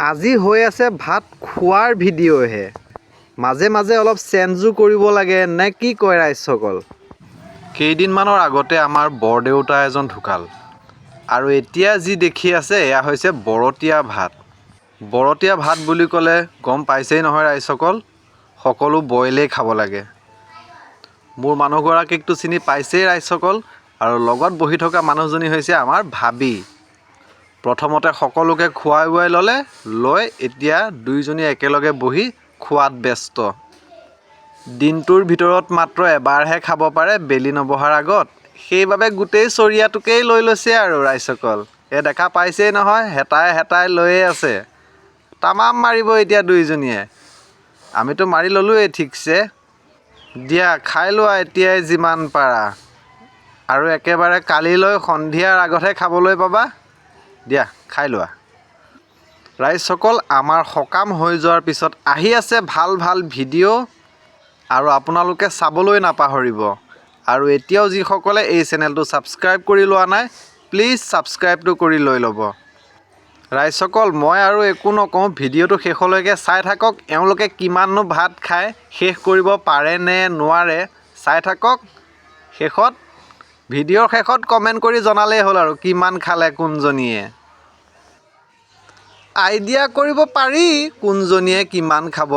আজি হৈ আছে ভাত খোৱাৰ ভিডিঅ'হে। মাজে মাজে অলপ চেঞ্জো কৰিব লাগে, নে কি কয় ৰাইজসকল কেইদিনমানৰ আগতে আমাৰ বৰদেউতা এজন ঢুকাল। আৰু এতিয়া যি দেখি আছে, এয়া হৈছে বৰতীয়া ভাত। বৰতীয়া ভাত বুলি ক'লে গম পাইছেই নহয় ৰাইজসকল সকলো? বইলেই খাব লাগে। মোৰ মানুহগৰাকীকতো চিনি পাইছেই ৰাইজসকল আৰু লগত বহি থকা মানুহজনী হৈছে আমাৰ ভাবী। প্ৰথমতে সকলোকে খোৱাই বোৱাই ল'লে লৈ এতিয়া দুয়োজনী একেলগে বহি খোৱাত ব্যস্ত। দিনটোৰ ভিতৰত মাত্ৰ এবাৰহে খাব পাৰে বেলি নবহাৰ আগত। সেইবাবে গোটেই চৰিয়াটোকেই লৈ লৈছে আৰু ৰাইজসকল। এই দেখা পাইছেই নহয় হেতাই হেতাই লৈয়ে আছে। তামাম মাৰিব এতিয়া দুয়োজনীয়ে আমিতো মাৰি ল'লোৱেই ঠিকছে। দিয়া খাই লোৱা এতিয়াই যিমান পাৰা। আৰু একেবাৰে কালিলৈ সন্ধিয়াৰ আগতহে খাবলৈ পাবা। দিয়া খাই লোৱা। ৰাইজসকল আমাৰ সকাম হৈ যোৱাৰ পিছত আহি আছে ভাল ভাল ভিডিঅ' আৰু আপোনালোকে চাবলৈ নাপাহৰিব। আৰু এতিয়াও যিসকলে এই চেনেলটো ছাবস্ক্ৰাইব কৰি লোৱা নাই প্লিজ ছাবস্ক্ৰাইবটো কৰি লৈ ল'ব। ৰাইজসকল মই আৰু একো নকওঁ ভিডিঅ'টো শেষলৈকে চাই থাকক এওঁলোকে কিমাননো ভাত খায় শেষ কৰিব পাৰে নে নোৱাৰে চাই থাকক। শেষত ভিডিঅ'ৰ শেষত কমেণ্ট কৰি জনালেই হ'ল আৰু কিমান খালে কোনজনীয়ে। আইডিয়া কৰিব পাৰি কোনজনীয়ে কিমান খাব।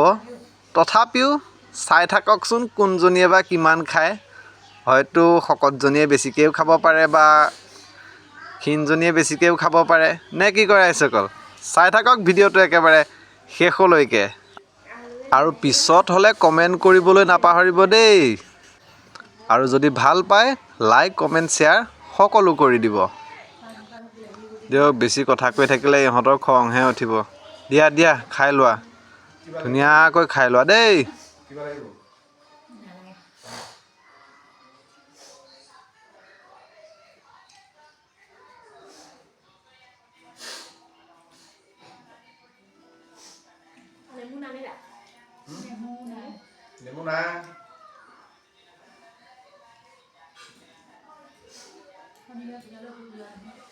তথাপিও চাই থাককচোন কোনজনীয়ে বা কিমান খায়। হয়তো শকতজনীয়ে বেছিকৈও খাব পাৰে বা ক্ষীণজনীয়ে বেছিকৈও খাব পাৰে। নে কি কয় ৰাইজসকল চাই থাকক ভিডিঅ'টো একেবাৰে শেষলৈকে। আৰু পিছত হ'লে কমেণ্ট কৰিবলৈ নাপাহৰিব দেই। আৰু যদি ভালো পায় লাইক কমেণ্ট শ্বেয়াৰ সকলো কৰি দিব। দিয়ক বেছি কথা কৈ থাকিলে ইহঁতৰ খংহে উঠিব। দিয়া দিয়া খাই লোৱা। ধুনীয়াকৈ খাই লোৱা দেই। Tidak terlalu.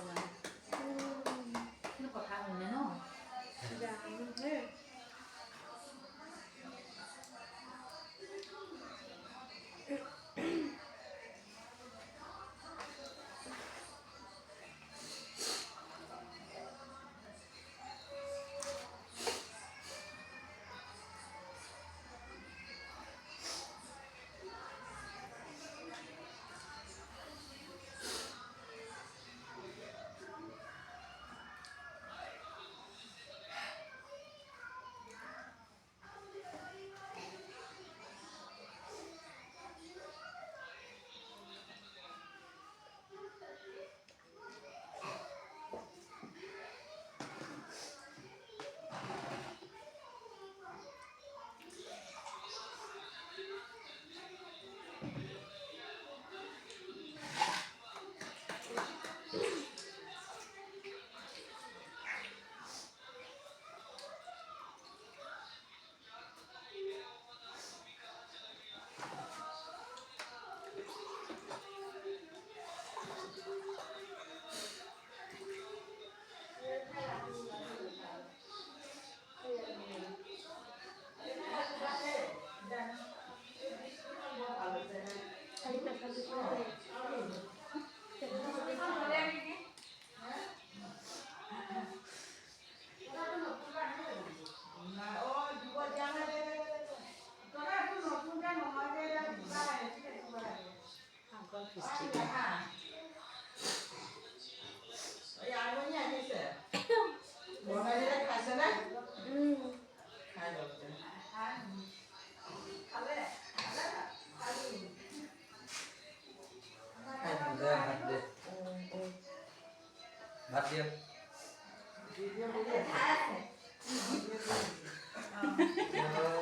because it's really 马爹